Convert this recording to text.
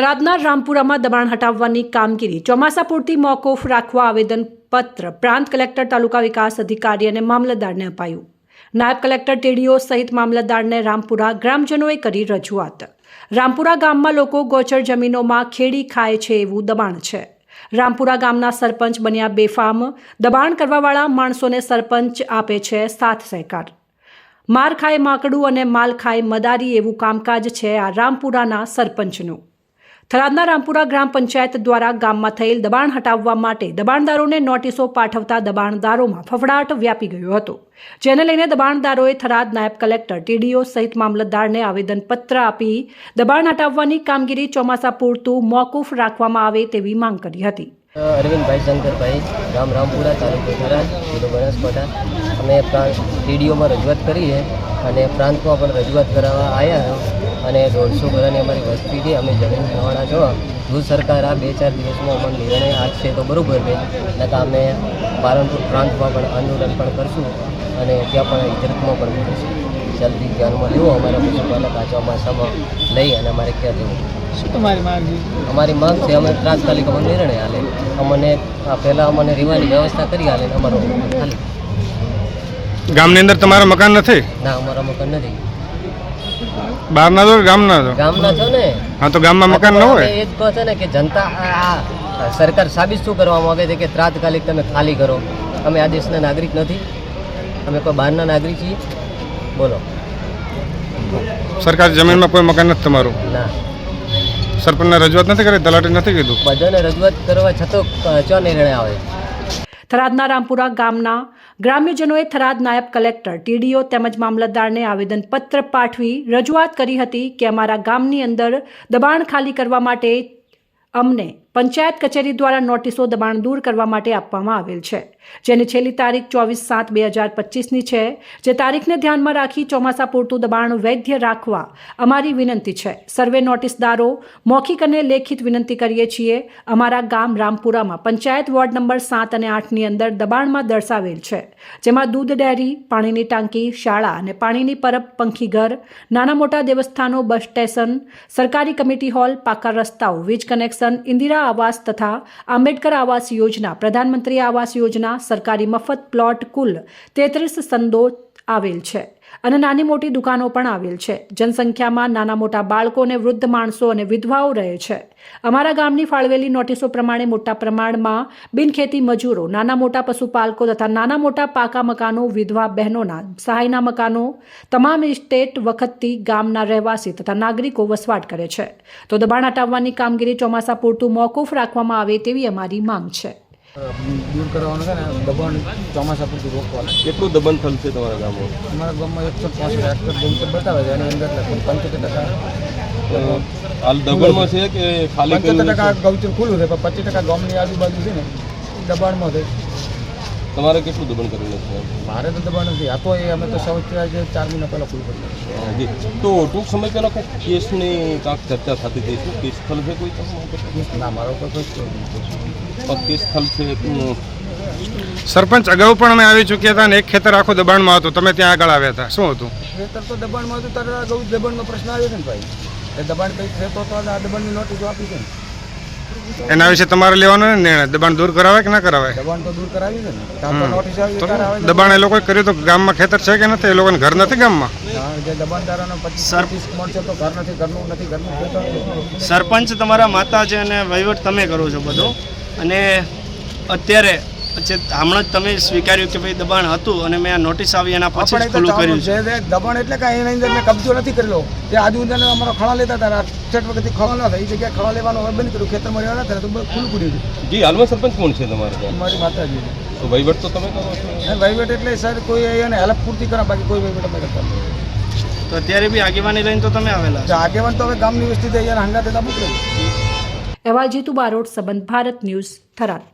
થરાદના રામપુરામાં દબાણ હટાવવાની કામગીરી ચોમાસા પૂરતી મોકૂફ રાખવા આવેદન પત્ર પ્રાંત કલેક્ટર તાલુકા વિકાસ અધિકારી અને મામલતદારને અપાયું. નાયબ કલેક્ટર ટેડીઓ સહિત મામલતદારને રામપુરા ગ્રામજનોએ કરી રજૂઆત. રામપુરા ગામમાં લોકો ગોચર જમીનોમાં ખેડી ખાય છે એવું દબાણ છે. રામપુરા ગામના સરપંચ બન્યા બેફામ, દબાણ કરવાવાળા માણસોને સરપંચ આપે છે સાથ સહકાર. માર ખાય માકડું અને માલ ખાય મદારી એવું કામકાજ છે આ રામપુરાના સરપંચનું. થરાદના રામપુરા ગ્રામ પંચાયત દ્વારા ગામમાં થયેલ દબાણ હટાવવા માટે દબાણદારોને નોટિસો પાઠવતા દબાણદારોમાં ફફડાટ વ્યાપી ગયો હતો. જેને લઈને દબાણદારોએ થરાદ નાયબ કલેક્ટર ટીડીઓ સહિત મામલતદારને આવેદનપત્ર આપી દબાણ હટાવવાની કામગીરી ચોમાસા પૂરતું મોકૂફ રાખવામાં આવે તેવી માંગ કરી હતી. અરવિંદભાઈ શંકરભાઈ, ગામ રામપુરા તાલુકો થરાદ, જિલ્લો બનાસકાંઠા. અમે પ્રાંત ટીડીઓમાં રજૂઆત કરી અને પ્રાંતમાં પણ રજૂઆત કરાવવા આવ્યા અને દોઢસો ઘરની અમારી વસ્તી છે અમે જમીન લેવાના છો. જો સરકાર આ બે ચાર દિવસમાં અમને નિર્ણય આપશે તો બરાબર છે. નહીં અમે પાલનપુર પ્રાંતમાં પણ આંદોલન પણ કરશું અને ત્યાં પણ ઇજરતમાં પણ કરીશું જલ્દી ધ્યાનમાં લેવો અમારા પશુપાલક આ માસામાં લઈ અને અમારે ક્યાં જવું? શું તમારી માંગ છે? અમારી માંગ છે અમે તાત્કાલિક અમને નિર્ણય હાલે. અમને આ પહેલાં અમને રહેવાની વ્યવસ્થા કરી હાલે અમારો. ખાલી ગામની અંદર તમારા મકાન નથી? ના અમારા મકાન નથી. બહારના છો ગામના છો? ગામના છો ને? હા તો ગામમાં મકાન ન હોય? એ જ કહો છો ને કે જનતા આ સરકાર સાબિત શું કરવા માંગે છે કે તાત્કાલિક તમે ખાલી કરો? અમે આ દેશના નાગરિક નથી. અમે કોઈ બહારના નાગરિક છીએ. બોલો. સરકાર જમીનમાં કોઈ મકાન નથી તમારું? ના. સરપંચને રજૂઆત નથી કરી? તલાટી નથી કીધું? બધાને રજૂઆત કરવા છતાં ચો નિર્ણય આવે? થરાદના રામપુરા ગામના ગ્રામ્યજનોએ થરાદ નાયબ કલેક્ટર, ટીડીઓ તેમજ મામલતદારને આવેદનપત્ર પાઠવી રજૂઆત કરી હતી કે અમારા ગામની અંદર દબાણ ખાલી કરવા માટે અમને પંચાયત કચેરી દ્વારા નોટિસો દબાણ દૂર કરવા માટે આપવામાં આવેલ છે, જેની છેલ્લી તારીખ ચોવીસ સાત બે હજાર પચીસની છે, જે તારીખને ધ્યાનમાં રાખી ચોમાસા પૂરતું દબાણ વૈધ્ય રાખવા અમારી વિનંતી છે. સર્વે નોટિસદારો મૌખિક અને લેખિત વિનંતી કરીએ છીએ. અમારા ગામ રામપુરામાં પંચાયત વોર્ડ નંબર સાત અને આઠની અંદર દબાણમાં દર્શાવેલ છે, જેમાં દૂધ ડેરી, પાણીની ટાંકી, શાળા અને પાણીની પરબ, પંખીઘર, નાના મોટા દેવસ્થાનો, બસ સ્ટેશન, સરકારી કમિટી હોલ, પાકા રસ્તાઓ, વીજ કનેક્શન, ઇન્દિરા આવાસ તથા આંબેડકર આવાસ યોજના, પ્રધાનમંત્રી આવાસ યોજના, સરકારી મફત પ્લોટ કુલ તેત્રીસ સંદો આવેલ છે. અને નાની મોટી દુકાનો પણ આવેલ છે. જનસંખ્યામાં નાના મોટા બાળકો અને વૃદ્ધ માણસો અને વિધવાઓ રહે છે. અમારા ગામની ફાળવેલી નોટિસો પ્રમાણે મોટા પ્રમાણમાં બિનખેતી મજૂરો, નાના મોટા પશુપાલકો તથા નાના મોટા પાકા મકાનો, વિધવા બહેનોના સહાયના મકાનો, તમામ ઇસ્ટેટ વખતથી ગામના રહેવાસી તથા નાગરિકો વસવાટ કરે છે. તો દબાણ હટાવવાની કામગીરી ચોમાસા પૂરતું મોકૂફ રાખવામાં આવે તેવી અમારી માંગ છે. દૂર કરવાનું છે ને દબાણ ચોમાસા પૂરતું રોકવાનું. કેટલું દબાણ છે તમારા ગામમાં? અમારા ગામમાં એકસો પાંસઠ બતાવે છે એની અંદર પંચોતેર ટકા હાલ દબાણમાં છે કે ખાલી પંચોતેર ટકા? ગૌચર ખુલ્લું છે પણ પચીસ ટકા ગામની આજુબાજુ છે ને દબાણમાં છે. તમારે કેટલું દબાણ કરેલું છે? મારે તો દબાણ નથી. આ તો એ અમે તો સૌથી આજે ચાર મહિના પહેલાં ખુલ્લું કરી જી. તો ટૂંક સમય પહેલાં કોઈ કેસની કાંક ચર્ચા થતી હતી? શું કેસ સ્થળ છે કોઈ ના મારો કોઈ કેસ સ્થળ છે સરપંચ અગાઉ પણ અમે આવી ચૂક્યા હતા અને એક ખેતર આખું દબાણમાં હતું. તમે ત્યાં આગળ આવ્યા હતા. શું હતું? ખેતર તો દબાણમાં હતું. ત્યારે આ દબાણનો પ્રશ્ન આવ્યો છે ને ભાઈ. એ દબાણ કંઈક થતો તો આ દબાણની નોટિસ આપી છે ને. એના વિશે તમારે લેવાનો ને નિર્ણય? દબાણ દૂર કરાવે કે ના કરાવે? દબાણ તો દૂર કરાવી છે ને. એ લોકોએ કર્યું તો ગામમાં ખેતર છે કે નથી? એ લોકોને ઘર નથી ગામમાં? હા, જે દબાણદારોનો પચીસ પચીસ મળશે તો ઘર નથી ઘરનું નથી ઘરનું ખેતર છે. સરપંચ તમારા માતા છે અને વહીવટ તમે કરો છો બધો. અને અત્યારે પછી હમણાં જ તમે સ્વીકાર્યું કે ભાઈ દબાણ હતું અને મેં આ નોટિસ આવી એના પછી ખુલ્લું કર્યું છે. દબાણ એટલે કાંઈ એની અંદર મેં કબજો નથી કરેલો જે આજુબાજુ અમારો ખડા લેતા હતા છઠ વખતથી ખાવા ના થાય. એ જગ્યાએ ખાવા લેવાનું હવે બંધ કર્યું ખેતરમાં રહેવાના થાય તો ખુલ્લું પડ્યું છે જી હાલમાં સરપંચ કોણ છે તમારે મારી માતાજી. તો વહીવટ તો તમે કરો છો? વહીવટ એટલે સર કોઈ એને હેલ્પ પૂરતી કરા બાકી કોઈ વહીવટ અમે કરતા તો અત્યારે બી આગેવાની લઈને તો તમે આવેલા છો? આગેવાન તો હવે ગામની વસ્તી થઈ યાર હંગાતે તો મૂકી અહેવાલ જીતુ બારોટ સંબંધ ભારત ન્યૂઝ થરાદ.